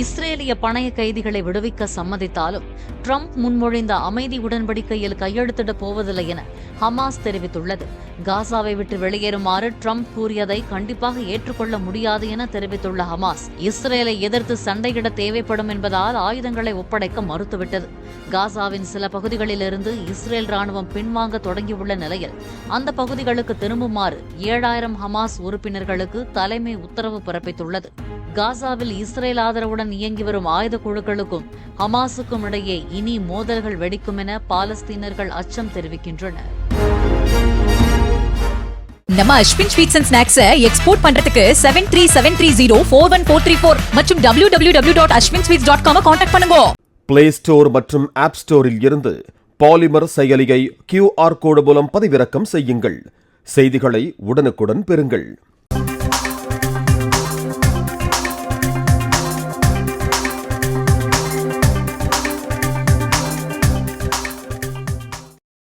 இஸ்ரேலிய பணைய கைதிகளை விடுவிக்க சம்மதித்தாலும் ட்ரம்ப் முன்மொழிந்த அமைதி உடன்படிக்கையில் கையெழுத்திடப் போவதில்லை என ஹமாஸ் தெரிவித்துள்ளது. காசாவை விட்டு வெளியேறுமாறு ட்ரம்ப் கூறியதை கண்டிப்பாக ஏற்றுக்கொள்ள முடியாது என தெரிவித்துள்ள ஹமாஸ் இஸ்ரேலை எதிர்த்து சண்டையிட தேவைப்படும் என்பதால் ஆயுதங்களை ஒப்படைக்க மறுத்துவிட்டது. காசாவின் சில பகுதிகளிலிருந்து இஸ்ரேல் ராணுவம் பின்வாங்க தொடங்கியுள்ள நிலையில் அந்த பகுதிகளுக்கு திரும்புமாறு ஏழாயிரம் ஹமாஸ் உறுப்பினர்களுக்கு தலைமை உத்தரவு பிறப்பித்துள்ளது. காசாவில் இஸ்ரேல் ஆதரவுடன் இயங்கி வரும் ஆயுத குழுக்களுக்கும் ஹமாஸுக்கும் இடையே இனி மோதல்கள் வெடிக்கும் என பாலஸ்தீனர்கள் அச்சம் தெரிவிக்கின்றனர். நம்ம Ashwin sweets and snacks export பண்றதுக்கு seven three seven three zero four one four three four மற்றும் W W W dot Ashwin sweets dot com contact பண்ணுங்க. பிளே ஸ்டோர் மற்றும் ஆப் ஸ்டோரில் இருந்து பாலிமர் செயலியை கியூஆர் கோடு மூலம் பதிவிறக்கம் செய்யுங்கள். செய்திகளை உடனுக்குடன் பெறுங்கள்.